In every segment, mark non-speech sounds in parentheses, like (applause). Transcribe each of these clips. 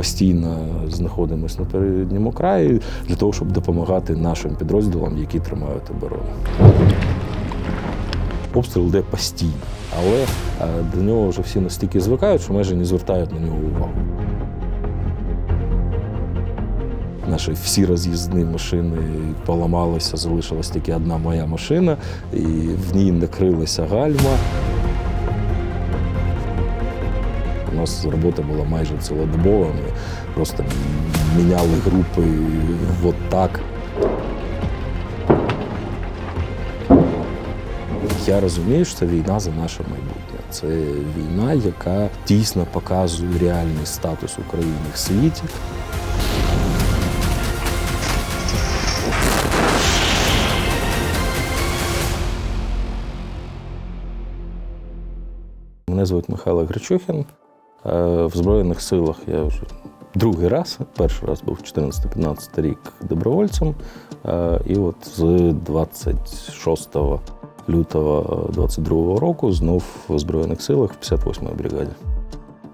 постійно знаходимося на передньому краї для того, щоб допомагати нашим підрозділам, які тримають оборону. Обстріл йде постійно, але е, до нього вже всі настільки звикають, що майже не звертають на нього увагу. Наші всі роз'їзні машини поламалися, залишилась тільки одна моя машина, і в ній накрилися гальма. Нас робота була майже цілодобова. Ми просто міняли групи от так. Я розумію, що це війна за наше майбутнє. Це війна, яка дійсно показує реальний статус України в світі. Мене звуть Михайло Гречухін. Е, В Збройних силах я вже другий раз. Перший раз був 14-15 рік добровольцем. Е, І от з 26 лютого 22 року знов в Збройних силах в 58-й бригаді.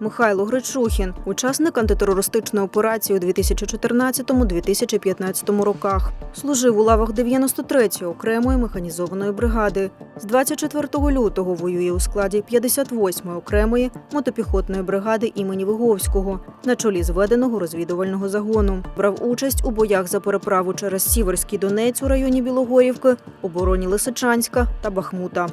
Михайло Гречухін, учасник антитерористичної операції у 2014-2015 роках. Служив у лавах 93-ї окремої механізованої бригади. З 24 лютого воює у складі 58-ї окремої мотопіхотної бригади імені Виговського на чолі зведеного розвідувального загону. Брав участь у боях за переправу через Сіверський Донець у районі Білогорівки, обороні Лисичанська та Бахмута.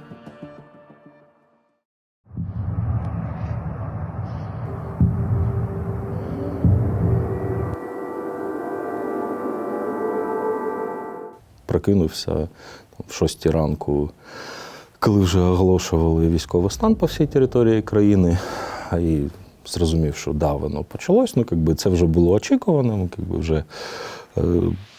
Прокинувся там, в 6 ранку, коли вже оголошували військовий стан по всій території країни. І зрозумів, що да, воно почалось. Ну, якби це вже було очікувано. Якби вже е,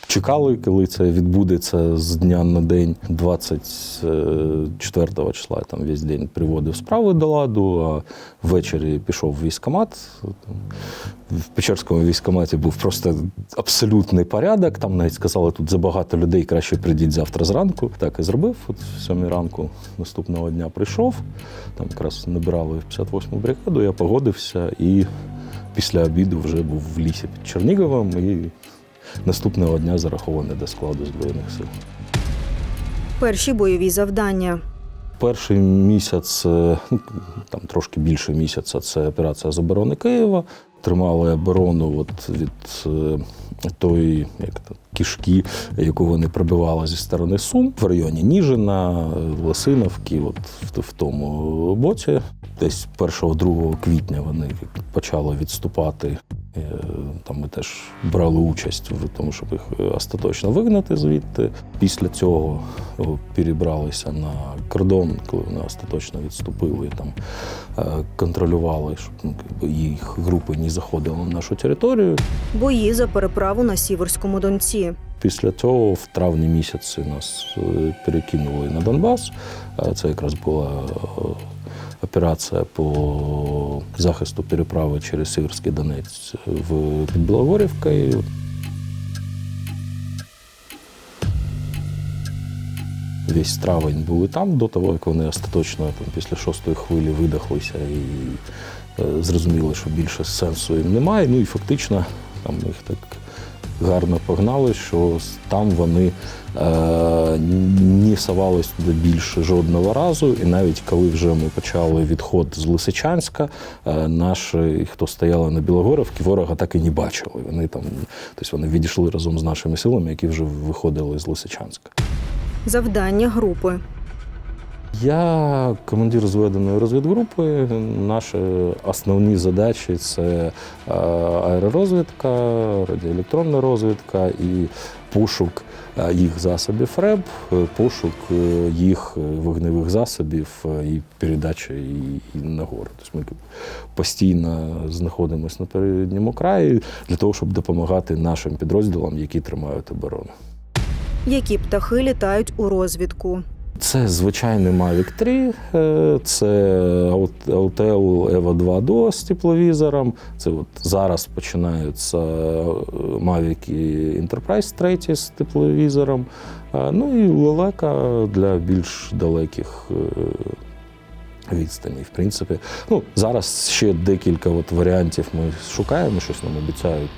чекали, коли це відбудеться з дня на день. 24 числа там весь день приводив справи до ладу, а ввечері пішов в військкомат. В Печерському військкоматі був просто абсолютний порядок. Там навіть сказали, тут забагато людей, краще прийдіть завтра зранку. Так і зробив. От в 7 ранку наступного дня прийшов. Там якраз набирали 58-му бригаду, я погодився і після обіду вже був в лісі під Черніговом і наступного дня зарахований до складу Збройних сил. Перші бойові завдання. Перший місяць, е, ну, там трошки більше місяця, це операція з оборони Києва. Тримали оборону от від е, тої як то, кишки, яку вони пробивали зі сторони Сум в районі Ніжина, Лосиновки, от в, в тому боці. Десь 1-2 квітня вони почали відступати. Е, Там ми теж брали участь в тому, щоб їх остаточно вигнати звідти. Після цього перебралися на кордон, коли вони остаточно відступили. Там е, контролювали, щоб ну, їх групи не заходили на нашу територію. Бої за переправу на Сіверському Донці. Після цього в травні місяці нас е, перекинули на Донбас. Е, Це якраз була е, операція по захисту переправи через Сіверський Донець в під Білогорівкою. Весь травень були там до того, як вони остаточно там, після шостої хвилі видохлися і е, зрозуміли, що більше сенсу їм немає. Ну і фактично там їх так гарно погнали, що там вони е, не совались туди більше жодного разу. І навіть коли вже ми почали відход з Лисичанська, е, наші, хто стояли на Білогорівці, ворога так і не бачили. Вони там, тобто вони відійшли разом з нашими силами, які вже виходили з Лисичанська. Завдання групи. Я командир зведеної розвідгрупи. Наші основні задачі це е, аеророзвідка, радіоелектронна розвідка і пошук е, їх засобів РЕБ, е, пошук їх вогневих засобів і передача і нагору. Тобто ми постійно знаходимося на передньому краї для того, щоб допомагати нашим підрозділам, які тримають оборону. Які птахи літають у розвідку. Це звичайний Mavic 3, е, це Autel Evo 2 Duo з тепловізором. Це от зараз починаються е, Mavic Enterprise 3 з тепловізором. Е, Ну і лелека для більш далеких відстані. В принципі, ну зараз ще декілька от варіантів ми шукаємо, щось нам обіцяють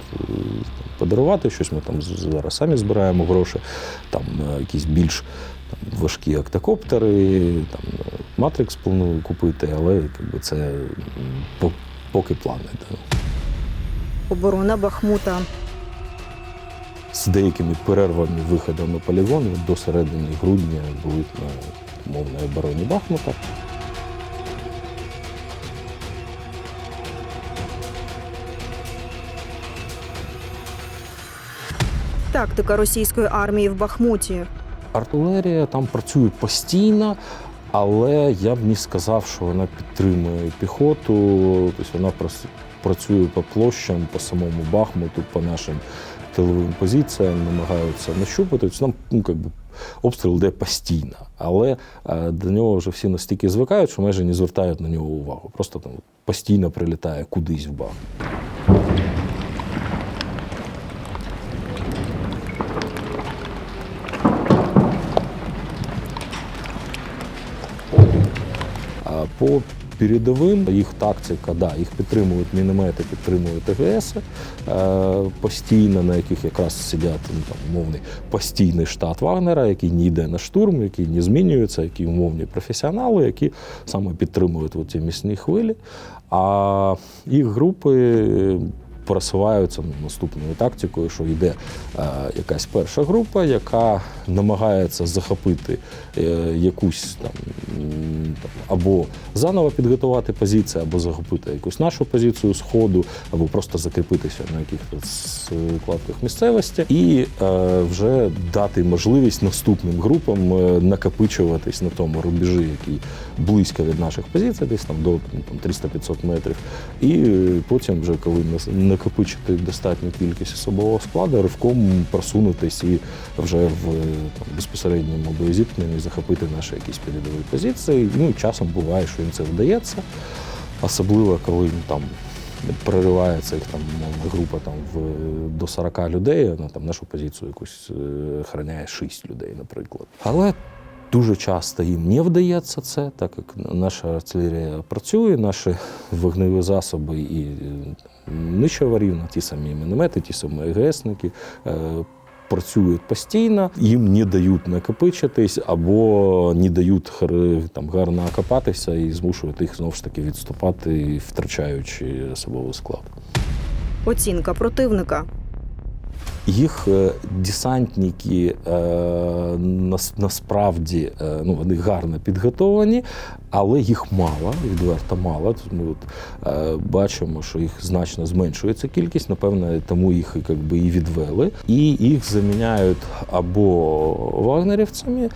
подарувати, щось ми там зараз самі збираємо гроші, там якісь більш важкі октокоптери, там Матрикс планую купити, але якби, це поки плани. Оборона Бахмута. З деякими перервами виходу на полігон до середини грудня були на умовній обороні Бахмута. Тактика російської армії в Бахмуті. Артилерія там працює постійно, але я б не сказав, що вона підтримує піхоту. Тобто вона працює по площам, по самому Бахмуту, по нашим тиловим позиціям, намагаються нащупати. Тобто ну, как би, обстріл йде постійно. Але е, до нього вже всі настільки звикають, що майже не звертають на нього увагу. Просто там постійно прилітає кудись в Бахмут. По передовим їх тактика, да, їх підтримують міномети, підтримують ТГС е, постійно, на яких якраз сидять ну, там, умовний постійний штат Вагнера, який не йде на штурм, який не змінюється, які умовні професіонали, які саме підтримують ці місні хвилі. А їх групи просуваються ну, наступною тактикою, що йде е, якась перша група, яка намагається захопити е, якусь там, або заново підготувати позицію, або захопити якусь нашу позицію сходу, або просто закріпитися на якихось складках місцевості, і е, вже дати можливість наступним групам накопичуватись на тому рубежі, який близько від наших позицій, десь там до ну, там, 300-500 метрів. І потім, вже коли нас- накопичити достатню кількість особового складу, ривком просунутись і вже в е, там, безпосередньому боєзіткненні захопити наші якісь передові позиції. Ну часом буває, що їм це вдається, особливо коли там. Проривається їх там група там в до 40 людей. Вона там нашу позицію якусь е, охороняє 6 людей, наприклад. Але Дуже часто їм не вдається це, так як наша артилерія працює, наші (laughs) вогневі засоби і е, нижча рівня, ті самі міномети, ті самі ЕГСники. е, Працюють постійно, їм не дають накопичитись або не дають там гарно окопатися і змушують їх знову ж таки відступати, втрачаючи особовий склад. Оцінка противника. Їх е, десантники е, насправді е, ну, вони гарно підготовлені, але їх мало, відверто мало. Ми от, бачимо, що їх значно зменшується кількість, напевно, тому їх якби, і відвели. І їх заміняють або вагнерівцями,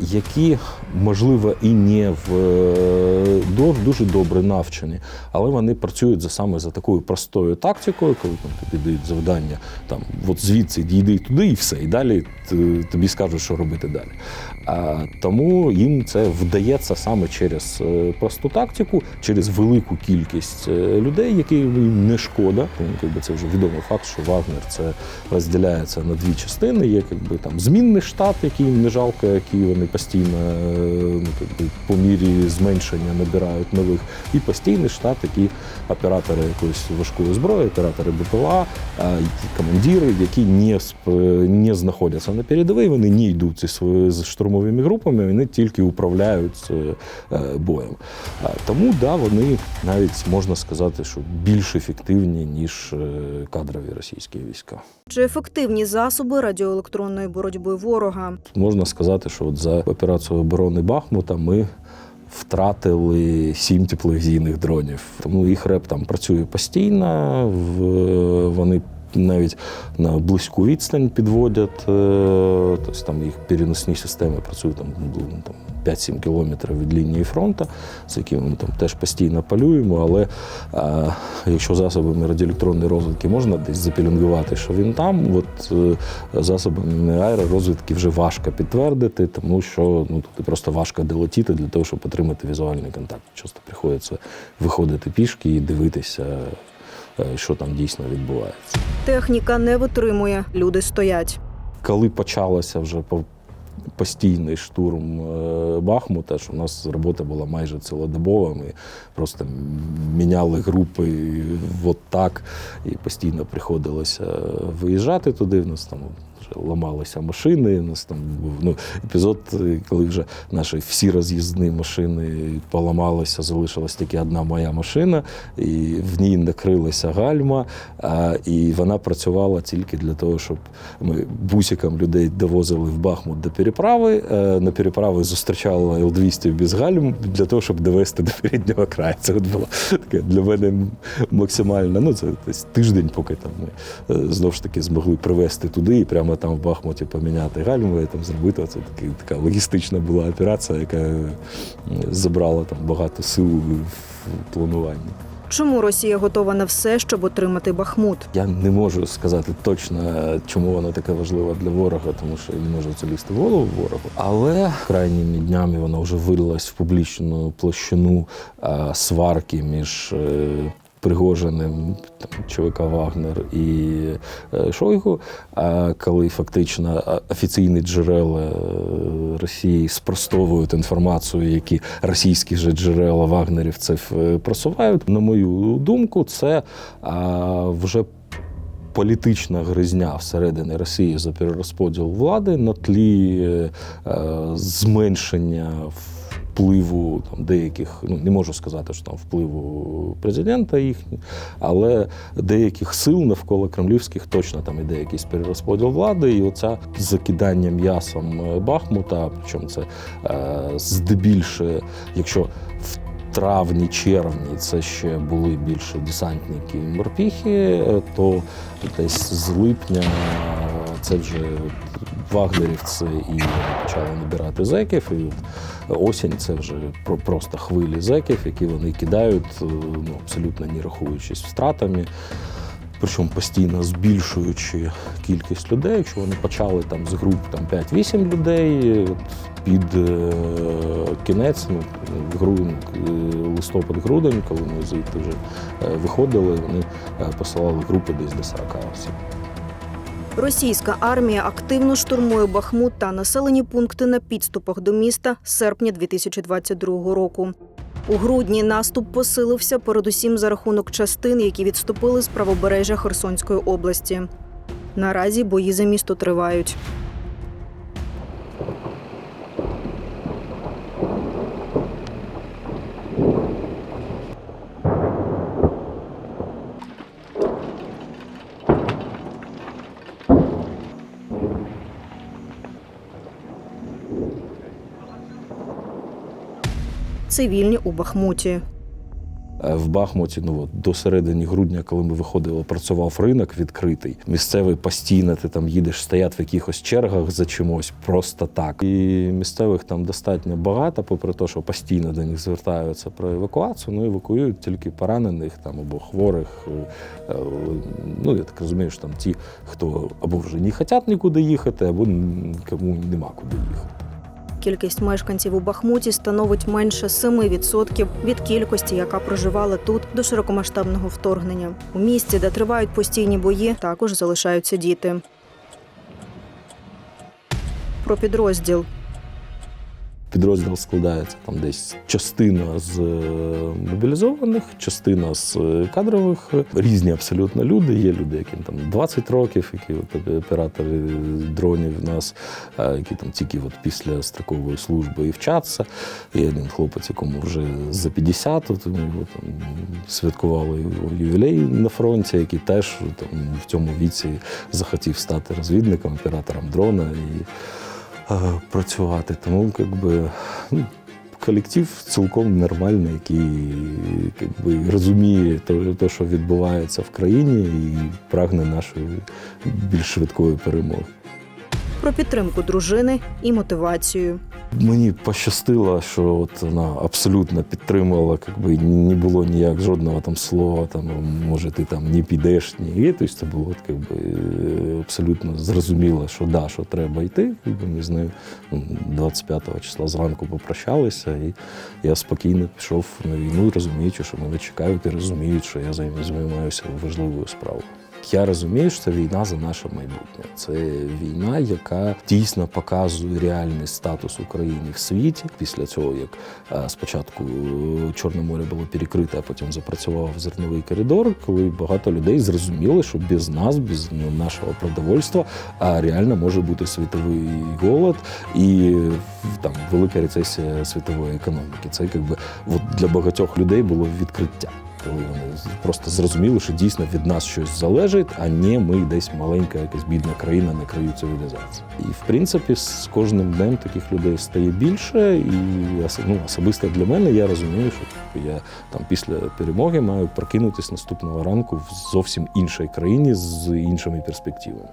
які, можливо, і не в е, дуже добре навчені, але вони працюють за саме за такою простою тактикою, коли там тобі дають завдання, там от звідси дійди туди, і все. І далі тобі скажуть, що робити далі. А, тому їм це вдається саме через е, просту тактику, через велику кількість е, людей, їм не шкода. Якби, це вже відомий факт, що Вагнер це розділяється на дві частини. Є якби там змінний штат, який їм не жалко, який вони постійно е, ну, по мірі зменшення набирають нових, і постійний штат, які оператори якоїсь важкої зброї, оператори БПЛА, е, командири, які не, не знаходяться на передовій, вони не йдуть з штурмовими групами, вони тільки управляють е, боєм. Тому да, вони навіть можна сказати, що більш ефективні, ніж кадрові російські війська. Чи ефективні засоби радіоелектронної боротьби ворога? Можна сказати, що от за операцію оборони Бахмута ми втратили сім тепловізійних дронів. Тому їх реп там працює постійно. Вони навіть на близьку відстань підводять. е, Тобто там їх переносні системи працюють там, ну, там 5-7 кілометрів від лінії фронту, з якими ми там теж постійно полюємо. Але а, якщо засобами радіоелектронної розвідки можна десь запілінгувати, що він там, от е, засобами аеророзвідки вже важко підтвердити, тому що ну, тут просто важко долетіти для того, щоб отримати візуальний контакт. Часто приходиться виходити пішки і дивитися, е, що там дійсно відбувається. Техніка не витримує, люди стоять. Коли почалося вже постійний штурм е, Бахмута, що у нас робота була майже цілодобова. Ми просто міняли групи от так, і постійно приходилося виїжджати туди. В нас там ламалися машини. У нас там був ну, епізод, е, коли вже наші всі роз'їзні машини поламалися, залишилась тільки одна моя машина, і в ній накрилася гальма, а, і вона працювала тільки для того, щоб ми бусиком людей довозили в Бахмут до переправи. Е, На переправи зустрічали Л-200 без гальм для того, щоб довести до переднього краю. Це от було таке для мене максимально. Ну, це десь тиждень, поки там ми е, знову ж таки змогли привезти туди і прямо в Бахмуті поміняти гальму і там зробити. Це таки, така логістична була операція, яка е, забрала там багато сил в плануванні. Чому Росія готова на все, щоб отримати Бахмут? Я не можу сказати точно, чому воно таке важливе для ворога, тому що я не можу це лізти в голову ворогу. Але крайніми днями воно вже вилилось в публічну площину сварки між. Е, Пригожиним там, ЧВК Вагнер і е, Шойгу, а коли фактично офіційні джерела е, Росії спростовують інформацію, які російські же джерела вагнерівців е, просувають. На мою думку, це вже політична гризня всередині Росії за перерозподіл влади на тлі е, е, зменшення впливу там, деяких, ну не можу сказати, що там впливу президента їхнього, але деяких сил навколо кремлівських точно там іде якийсь перерозподіл влади, і оця закидання м'ясом е, Бахмута, причому це е, здебільше, якщо в травні, червні це ще були більше десантники і морпіхи, е, то десь з липня це вже вагнерівці і почали набирати зеків. І осінь це вже просто хвилі зеків, які вони кидають, е, ну, абсолютно не рахуючись втратами. Причому постійно збільшуючи кількість людей, якщо вони почали там з груп там 5-8 людей, от під е, кінець, ну, грудень, е, листопад-грудень, коли ми звідти вже е, виходили, вони е, посилали групи десь до 40 осіб. Російська армія активно штурмує Бахмут та населені пункти на підступах до міста з серпня 2022 року. У грудні наступ посилився передусім за рахунок частин, які відступили з правобережжя Херсонської області. Наразі бої за місто тривають. Цивільні у Бахмуті. Е, В Бахмуті, ну до середини грудня, коли ми виходили, працював ринок відкритий. Місцевий постійно ти там їдеш, стоять в якихось чергах за чимось, просто так. І місцевих там достатньо багато, попри те, що постійно до них звертаються про евакуацію, ну евакуюють тільки поранених там або хворих. Е, е, Ну я так розумію, що там ті, хто або вже не хочуть нікуди їхати, або кому нема куди їхати. Кількість мешканців у Бахмуті становить менше 7% від кількості, яка проживала тут до широкомасштабного вторгнення. У місті, де тривають постійні бої, також залишаються діти. Про підрозділ. Підрозділ складається там десь частина з е, мобілізованих, частина з е, кадрових. Різні абсолютно люди. Є люди, яким там 20 років, які от, оператори дронів в нас, які там тільки от після строкової служби і вчаться. Є один хлопець, якому вже за 50, от ми його там святкували ювілей на фронті, який теж там в цьому віці захотів стати розвідником, оператором дрона. Е, працювати. Тому якби, ну, колектив цілком нормальний, який якби, розуміє те, що відбувається в країні, і прагне нашої більш швидкої перемоги. Про підтримку дружини і мотивацію. Мені пощастило, що от вона абсолютно підтримувала, якби не було ніяк жодного там слова, там може ти там не підеш, ні. І, тобто це було якби, е, абсолютно зрозуміло, що да, що треба йти. Якби ми з нею ну, 25 числа зранку попрощалися, і я спокійно пішов на війну, розуміючи, що мене чекають і розуміють, що я займ- займаюся важливою справою. Я розумію, що це війна за наше майбутнє. Це війна, яка дійсно показує реальний статус України в світі. Після цього, як е, спочатку Чорне море було перекрите, а потім запрацював зерновий коридор, коли багато людей зрозуміли, що без нас, без нашого продовольства, а реально може бути світовий голод і там велика рецесія світової економіки. Це якби от для багатьох людей було відкриття. Коли вони просто зрозуміли, що дійсно від нас щось залежить, а не ми десь маленька, якась бідна країна на краю цивілізації. І в принципі, з кожним днем таких людей стає більше. І ну, особисто для мене я розумію, що я там після перемоги маю прокинутися наступного ранку в зовсім іншій країні з іншими перспективами.